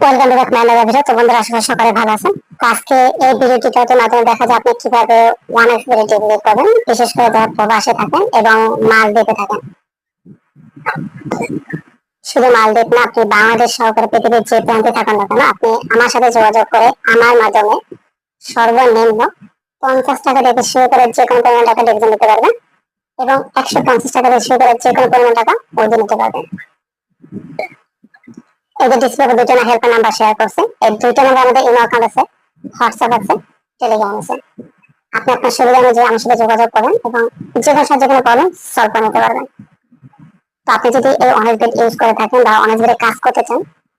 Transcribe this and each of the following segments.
Welcome back থাকেন এবং মাল দিতে থাকেন মালদ্বীপ না, আপনি বাংলাদেশ সহকারে পৃথিবীর যে প্রান্তে থাকেন না কেন, আপনি আমার সাথে যোগাযোগ করে আমার মাধ্যমে সর্বনিম্ন পঞ্চাশ টাকা থেকে শুরু করে যে কোনো পরিমাণ টাকা ডিভিশন নিতে পারবেন এবং একশো পঞ্চাশ টাকা থেকে শুরু করে যে কোনো পরিমাণ টাকা ওজন নিতে পারবেন।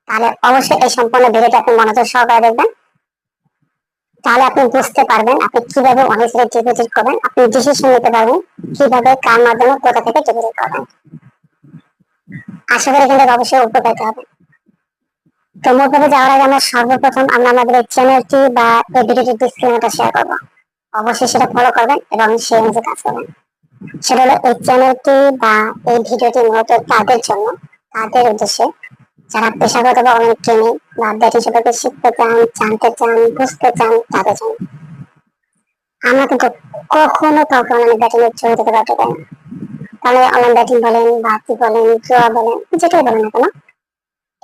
তাহলে অবশ্যই এই সম্পূর্ণ ভিডিওটা আপনি মনোযোগ সহকারে দেখবেন। তাহলে আপনি বুঝতে পারবেন আপনি কীভাবে অনেক ডিপোজিট করবেন, আপনি ডিসিশন নিতে পারবেন কীভাবে, কার মাধ্যমে, কোথা থেকে ডিপোজিট করবেন। আশা করি কিন্তু অবশ্যই উপকৃত হবে তো যাওয়ার আগে আমরা সর্বপ্রথম আমরা আমাদের এই চ্যানেলটি বা এই ভিডিওটি ডিসক্রিপশনটা শেয়ার করব। অবশ্যই সেটা ফলো করবেন এবং সেই অনুযায়ী কাজ করবেন। সেটা হলো এই চ্যানেলটি বা এই ভিডিওটি মূলত জন্য? উদ্দেশ্যে? যারা পেশাগত বা অনেক ট্রেনিং বা ব্যাটিং সম্পর্কে শিখতে চান, জানতে চান, বুঝতে চান, তাদের জন্য। আমরা কিন্তু কখনো কাউকে অনলাইন ব্যাটিং এর জড়িত পারি না। তাহলে অনলাইন ব্যাটিং বলেন বাতি বলেন জোয়া বলেন, যেটাই বলেন না কেন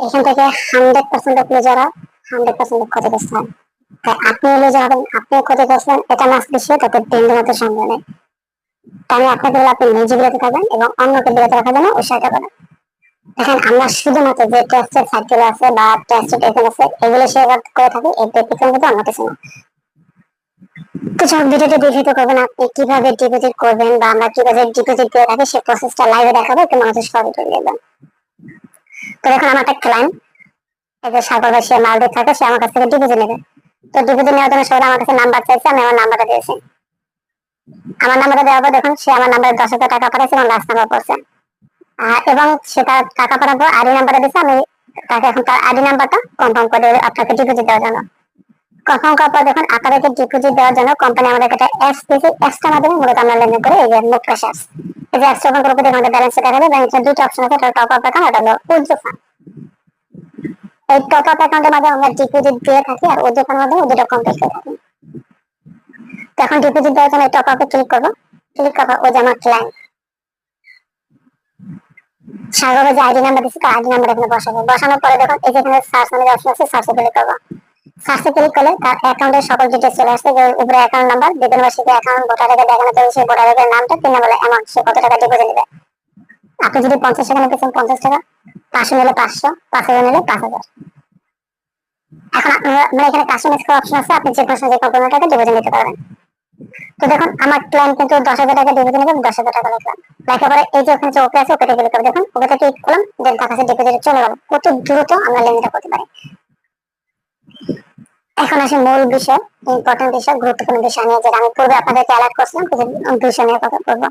এখান থেকে হান্ড্রেড পার্সেন্ট প্লেজাররা হান্ড্রেড পার্সেন্ট ক্ষতিগ্রস্ত হয় তাই আপনি লুজার হবেন আপনি ক্ষতিগ্রস্ত হন এটা মাস বেশি তাতে মতো সঙ্গে নেই। তাই আপনাকে বলে আপনি নিজে বিরত থাকবেন এবং অন্যকে বিরত রাখার জন্য উৎসাহিত করেন দেখেন, আমরা শুধুমাত্র যে টেস্টের সাইটগুলো আছে বা টেস্টের এখানে আছে, এগুলো শেয়ার করে থাকি এর ব্যতিক্রম কিন্তু অন্য কিছু না। সব ভিডিওতে দেখিত করবেন আপনি কীভাবে ডিপোজিট করবেন বা আমরা কীভাবে ডিপোজিট দিয়ে থাকি সেই প্রসেসটা লাইভে দেখাবো, একটু সহকারে করে দেবেন তো দেখুন আমার একটা ক্লায়েন্ট এই যে সাগর বা সে মালদ্বীপ থাকে সে আমার কাছ থেকে ডিপোজিট নেবে। তো ডিপোজিট নেওয়ার জন্য সবাই আমার কাছে নাম্বার চাইছে, আমি আমার নাম্বারটা দিয়েছি। আমার নাম্বারটা দেওয়ার পর দেখুন, সে আমার নাম্বারে দশ হাজার টাকা পাঠাইছে এবং লাস্ট নাম্বার পড়ছে এবং সে তার টাকা পাঠাবো আইডি নাম্বারটা দিচ্ছে আমি তাকে এখন তার আইডি নাম্বারটা কনফার্ম করে আপনাকে ডিপোজিট দেওয়ার জন্য। কনফার্ম করার পর দেখুন, আপনাদেরকে ডিপোজিট দেওয়ার জন্য কোম্পানি আমাদেরকে একটা অ্যাপস দিয়েছে অ্যাপসটার মাধ্যমে মূলত আমরা লেনদেন করে, এই যে এই ব্যালেন্স অপশন আছে টপ আপ অ্যাকাউন্ট এই টপ আপ অ্যাকাউন্টের মাধ্যমে আমরা ডিপোজিট দিয়ে থাকি, আর মাধ্যমে কমপ্লিট করে থাকি। তো এখন ডিপোজিট দেওয়ার জন্য টপ আপে ক্লিক করব। ক্লিক ওই যে আমার ক্লায়েন্ট সাগরের যে আইডি নাম্বার দিচ্ছি তার আইডি নাম্বার এখানে বসাবো। বসানোর পরে দেখুন এই যেখানে সার্চ নামে অপশন আছে সার্চে ক্লিক করব। নিতে মানে দেখুন, আমার প্ল্যান কিন্তু দশ হাজার টাকা ডিপোজিট নেবে দশ হাজার টাকা লিখলাম লেখার পরে এই যে ওখানে ওকে আছে, ওকে ক্লিক দেখুন, ওকে ক্লিক করলাম দেন তার কাছে ডিপোজিট চলে গেল। কত দ্রুত আমরা লেনদেনটা করতে পারি। এখন আসে মূল বিষয় ইম্পর্টেন্ট বিষয়, গুরুত্বপূর্ণ বিষয় নিয়ে, যেটা আমি পূর্বে আপনাদেরকে অ্যালার্ট করছিলাম বিষয় নিয়ে কথা বলব।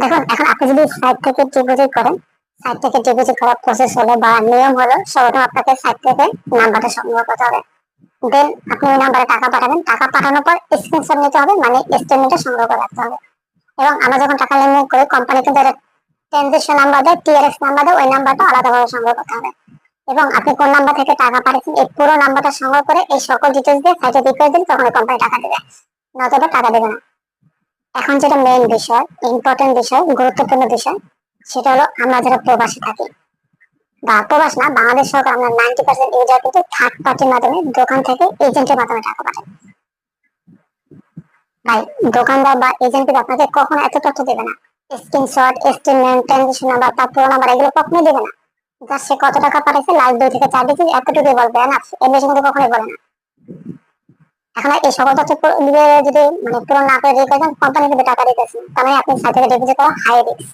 দেখুন, এখন আপনি যদি সাইট থেকে ডিপোজিট করেন সাইট থেকে ডিপোজিট করার প্রসেস হলো বা নিয়ম হলো, সর্বপ্রথম আপনাকে সাইট থেকে নাম্বারটা সংগ্রহ করতে হবে। দেন আপনি ওই নাম্বারে টাকা পাঠাবেন, টাকা পাঠানোর পর স্ক্রিনশট নিতে হবে মানে স্টেটমেন্টটা সংগ্রহ করে রাখতে হবে। এবং আমরা যখন টাকা লেনদেন করি কোম্পানি কিন্তু ট্রানজেকশন নাম্বার দেয় টিআরএস নাম্বার দেয়, ওই নাম্বারটা আলাদাভাবে সংগ্রহ করতে হবে। এবং আপনি কোন নাম্বার থেকে টাকা পাঠিয়েছেন এই পুরো নাম্বারটা সংগ্রহ করে এই সকল ডিটেলস দিয়ে সাইটে রিকোয়েস্ট দিন তখন কোম্পানি টাকা দেবে নয়তো টাকা দেবে না এখন যেটা মেইন বিষয় ইম্পর্টেন্ট বিষয় গুরুত্বপূর্ণ বিষয় সেটা হলো আমরা যারা প্রবাসী থাকি বা প্রবাস না বাংলাদেশ সরকার আমরা নাইনটি পার্সেন্ট ইউজার কিন্তু থার্ড পার্টির মাধ্যমে দোকান থেকে এজেন্টের মাধ্যমে টাকা পাঠায় ভাই দোকানদার বা এজেন্ট কিন্তু আপনাকে কখনো এত তথ্য দেবে না স্ক্রিনশট স্টেটমেন্ট ট্রানজেকশন নাম্বার তার পুরো নাম্বার এগুলো কখনোই দেবে না জাস্ট সে কত টাকা পাঠাইছে? লাস্ট দুই থেকে চার দিকে এতটুকুই বলবে না, এর বেশি কিন্তু কখনোই বলে না। এখন এই সকল তথ্য যদি মানে পুরো না করে রেখে কোম্পানি কিন্তু টাকা তার মানে আপনি ডিপোজিট করা হাই রিস্ক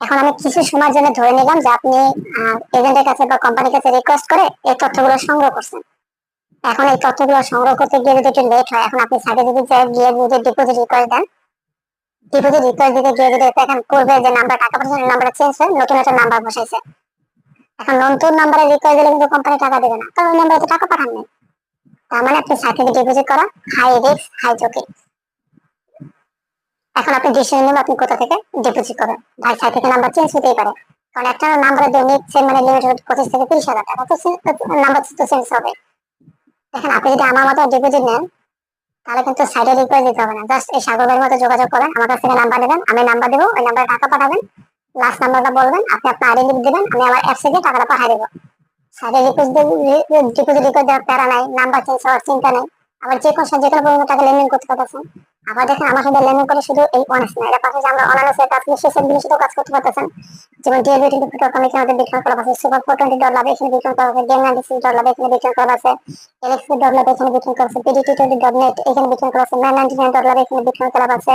এখন আমি কিছু সময়ের জন্য ধরে নিলাম যে আপনি এজেন্টের কাছে বা কোম্পানির কাছে রিকোয়েস্ট করে এই তথ্যগুলো সংগ্রহ করছেন। এখন এই তথ্যগুলো সংগ্রহ করতে গিয়ে যদি একটু লেট হয়, এখন আপনি যাই গিয়ে যদি ডিপোজিট রিকোয়েস্ট দেন ডিপোজিট রিকোয়েস্ট দিতে গিয়ে যদি পূর্বে যে নাম্বার টাকা পাঠিয়েছেন নাম্বারটা চেঞ্জ হয়ে, নতুন একটা নাম্বার বসাইছে। এখন নতুন নাম্বারে রিকোয়েস্ট দিলে কিন্তু কোম্পানি টাকা দেবে না। কারণ ওই নাম্বারে তো টাকা পাঠান নাই। তার মানে আপনি সাইট ডিপোজিট করা হাই রিস্ক হাই ঝুঁকি। এখন আপনি ডিসিশন নেবেন আপনি কোথা থেকে ডিপোজিট করবেন? ভাই সাইট থেকে নাম্বার চেঞ্জ হতেই পারে। কারণ একটা নাম্বার দিয়ে নেট মানে লিমিট পঁচিশ থেকে তিরিশ হাজার টাকা। তো নাম্বার তো চেঞ্জ হবে। এখন আপনি যদি আমার মতো ডিপোজিট নেন, তাহলে কিন্তু সাইডে রিকোয়েস্ট দিতে হবে না। জাস্ট এই সাগর ভাইয়ের মতো যোগাযোগ করেন আমার কাছ থেকে নাম্বার নেবেন, আমি নাম্বার দেবো, ওই নাম্বারে টাকা পাঠাবেন। লাস্ট নাম্বারটা বলবেন, আপনি আপনার আইডি দিবেন, আমি আমার অ্যাপসে গিয়ে টাকাটা পাঠিয়ে দেবো। সাইডে রিকোয়েস্ট ডিপোজিট রিকোয়েস্ট দেওয়ার প্যারা নাই নাম্বার চেঞ্জ হওয়ার চিন্তা নেই। আবার যে কোনো যে কোনো পরিমাণ টাকা লেনদেন করতে পারতেছেন। আবার দেখেন আমার সাথে লেনদেন করে শুধু এই অনার্স না, এটা পাশাপাশি আমরা অনার্স এর কাজ সেই সেগুলোর সাথেও কাজ করতে পারতেছেন। যেমন টিএলবি টোয়েন্টি ফোর ডট আমাদের বিক্রম করা আছে super four twenty dot love এখানে বিক্রম করা আছে game ninety six dot love এখানে বিক্রম করা আছে এলএক্সি ডট লাভ এখানে বিক্রম করা আছে পিডিটি টোয়েন্টি ডট নেট এখানে বিক্রম করা আছে man ninety nine dot love এখানে বিক্রম করা আছে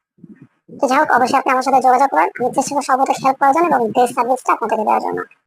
যাই হোক, অবশ্যই আপনি আমার সাথে যোগাযোগ করেন। আমি চেষ্টা করব সর্বদা হেল্প করার জন্য এবং বেস্ট সার্ভিসটা আপনাদেরকে দেওয়ার জন্য।